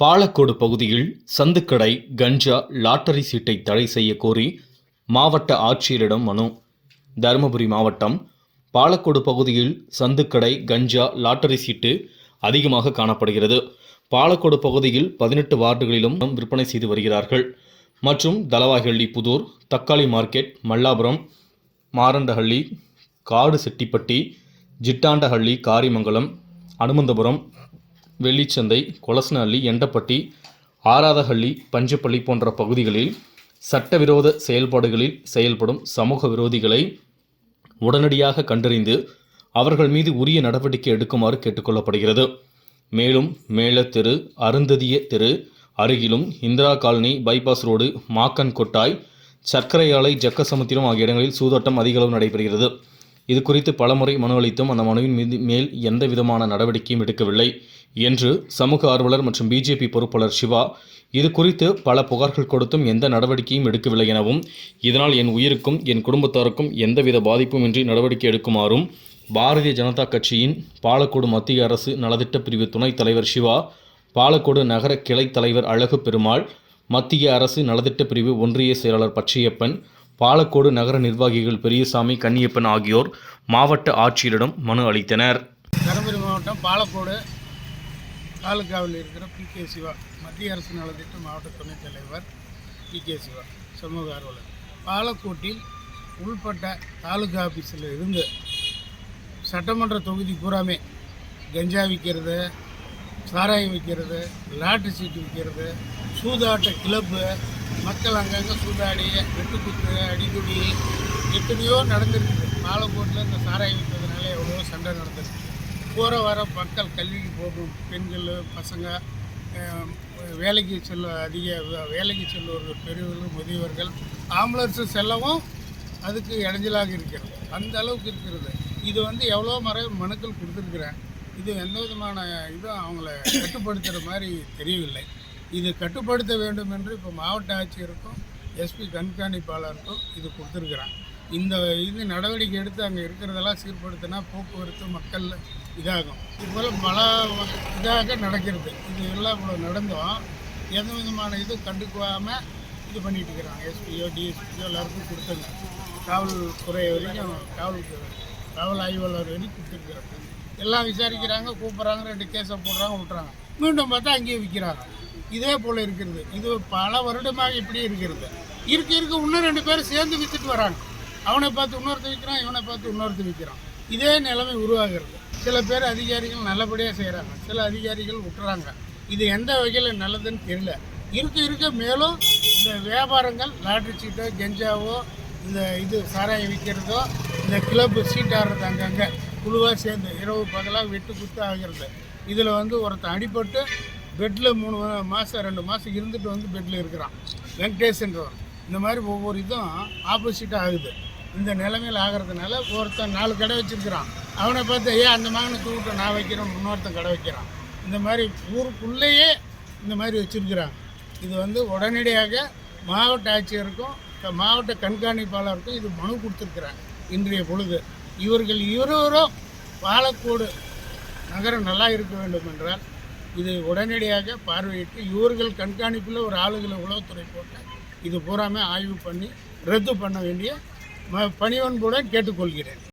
பாலக்கோடு பகுதியில் சந்துக்கடை கஞ்சா லாட்டரி சீட்டை தடை செய்ய கோரி மாவட்ட ஆட்சியரிடம் மனு. தருமபுரி மாவட்டம் பாலக்கோடு பகுதியில் சந்துக்கடை கஞ்சா லாட்டரி சீட்டு அதிகமாக காணப்படுகிறது. பாலக்கோடு பகுதியில் பதினெட்டு வார்டுகளிலும் விற்பனை செய்து வருகிறார்கள். மற்றும் தலவாய்ஹள்ளி புதூர் தக்காளி மார்க்கெட் மல்லாபுரம் மாரண்டஹள்ளி காடு செட்டிப்பட்டி ஜிட்டாண்டஹள்ளி காரிமங்கலம் அனுமந்தபுரம் வெள்ளிச்சந்தை கொலசனஹள்ளி எண்டப்பட்டி ஆராதஹள்ளி பஞ்சப்பள்ளி போன்ற பகுதிகளில் சட்டவிரோத செயல்பாடுகளில் செயல்படும் சமூக விரோதிகளை உடனடியாக கண்டறிந்து அவர்கள் மீது உரிய நடவடிக்கை எடுக்குமாறு கேட்டுக்கொள்ளப்படுகிறது. மேலும் மேலத்தெரு அருந்ததிய தெரு அருகிலும் Indira colony bypass road Makkan Kottai சர்க்கரை ஆலை ஜக்கசமுத்திரம் ஆகிய இடங்களில் சூதாட்டம் அதிகளவு நடைபெறுகிறது. இது குறித்து பலமுறை மனு அளித்தும் அந்த மனுவின் மீது மேல் எந்த விதமான நடவடிக்கையும் எடுக்கவில்லை. என்று சமூக ஆர்வலர் மற்றும் பிஜேபி பொறுப்பாளர் சிவா இது குறித்து பல புகார்கள் கொடுத்தும் எந்த நடவடிக்கையும் எடுக்கவில்லை எனவும் இதனால் என் உயிருக்கும் என் குடும்பத்தாருக்கும் எந்தவித பாதிப்பும் இன்றி நடவடிக்கை எடுக்குமாறும் பாரதிய ஜனதா கட்சியின் பாலக்கோடு மத்திய அரசு நலத்திட்ட பிரிவு துணைத் தலைவர் சிவா பாலக்கோடு நகர கிளை தலைவர் அழகு பெருமாள் மத்திய அரசு நலத்திட்ட பிரிவு ஒன்றிய செயலாளர் பச்சையப்பன் பாலக்கோடு நகர நிர்வாகிகள் பெரியசாமி கன்னியப்பன் ஆகியோர் மாவட்ட ஆட்சியரிடம் மனு அளித்தனர். தருமபுரி மாவட்டம் பாலக்கோடு தாலுகாவில் இருக்கிற பி கே சிவா மத்திய அரசு நலத்திட்ட மாவட்ட துணைத் தலைவர் பி கே சிவா சமூக ஆர்வலர். பாலக்கோட்டில் உள்பட்ட தாலுகா ஆஃபீஸில் இருந்து சட்டமன்ற தொகுதி பூராமே கஞ்சா விற்கிறது சாராயம் விற்கிறது லாட்டரி சீட்டு விற்கிறது சூதாட்ட கிளப்பு மக்கள் அங்கங்கே சூதாடி வெட்டுக்குத்து அடிக்குடி எத்தனையோ நடந்திருக்குது பாலக்கோட்டில் இந்த சாராயம் விற்கிறதுனால எவ்வளோ சண்டை நடந்திருக்கு. போகிற வர மக்கள் கல்விக்கு போகும். பெண்கள் பசங்க வேலைக்கு செல்ல அதிக வேலைக்கு செல்பவர்கள் பெரியவர்கள் முதியவர்கள் ஆம்புலன்ஸு செல்லவும் அதுக்கு இடைஞ்சலாக இருக்கிறது. அந்த அளவுக்கு இருக்கிறது. இது வந்து எவ்வளோ முறை மனுக்கள் கொடுத்துருக்குறேன். இது எந்த விதமான இதுவும் அவங்கள கட்டுப்படுத்துகிற மாதிரி தெரியவில்லை. இது கட்டுப்படுத்த வேண்டும் என்று இப்போ மாவட்ட ஆட்சியருக்கும் எஸ்பி கண்காணிப்பாளருக்கும் இது கொடுத்துருக்குறான் இந்த இது நடவடிக்கை எடுத்து அங்கே இருக்கிறதெல்லாம் சீர்படுத்தினா போக்குவரத்து மக்கள் இதாகும். இதுபோல் பல இதாக நடக்கிறது. இது எல்லாம் இவ்வளோ நடந்தும் எந்த விதமான இது கண்டுக்காமல் இது பண்ணிட்டு இருக்கிறாங்க. எஸ்பியோ டிஎஸ்பியோ எல்லாருக்கும் கொடுத்துங்க காவல்துறை வரைக்கும் காவல் காவல் ஆய்வாளர் வரைக்கும் கொடுத்துருக்குறாங்க. எல்லாம் விசாரிக்கிறாங்க கூப்பிட்றாங்க ரெண்டு கேஸை போடுறாங்க விட்றாங்க மீண்டும் பார்த்தா அங்கேயே விற்கிறாங்க இதே போல் இருக்கிறது. இது பல வருடமாக இப்படி இருக்கிறது. இருக்க இருக்க. இன்னும் ரெண்டு பேரும் சேர்ந்து விற்றுட்டு வராங்க. அவனை பார்த்து இன்னொருத்த விற்கிறான் இவனை பார்த்து இன்னொருத்தர் விற்கிறான் இதே நிலைமை உருவாகிறது. சில பேர் அதிகாரிகள் நல்லபடியாக செய்கிறாங்க சில அதிகாரிகள் விட்டுறாங்க. இது எந்த வகையில் நல்லதுன்னு தெரியல. இருக்க இருக்க. மேலும் இந்த வியாபாரங்கள் லாட்ரி சீட்டோ கெஞ்சாவோ இந்த இது சாராயம் விற்கிறதோ இந்த கிளப்பு சீட் ஆடுறது அங்கங்கே குழுவாக சேர்ந்து இரவு பகலாக வெட்டு குத்து ஆகிறது. இதில் வந்து ஒருத்தன் அடிபட்டு பெட்டில் மூணு மாதம் ரெண்டு மாதம் இருந்துட்டு வந்து பெட்டில் இருக்கிறான். வெங்கடேஷ்ன்றவன். இந்த மாதிரி ஒவ்வொரு இதுவும் ஆப்போசிட்டாக ஆகுது. இந்த நிலைமையில் ஆகிறதுனால ஒருத்தன் நாலு கடை வச்சிருக்கிறான். அவனை பார்த்து ஏன் அந்த மகனை தூக்கிட்ட நான் வைக்கிறேன் இன்னொருத்தன் கடை வைக்கிறான். இந்த மாதிரி ஊருக்குள்ளேயே இந்த மாதிரி வச்சுருக்கிறாங்க. இது வந்து உடனடியாக மாவட்ட ஆட்சியருக்கும் மாவட்ட கண்காணிப்பாளருக்கும் இது மனு கொடுத்துருக்குறாங்க. இன்றைய பொழுது. இவர்கள் இருவரும் பாலக்கோடு நகரம் நல்லா இருக்க வேண்டும் என்றால் இது உடனடியாக பார்வையிட்டு இவர்கள் கண்காணிப்பில் ஒரு ஆளுகளை உளவுத்துறை போட்டு இது பூராமே ஆய்வு பண்ணி ரத்து பண்ண வேண்டிய ம பணிவன்புடன் கேட்டுக்கொள்கிறேன்.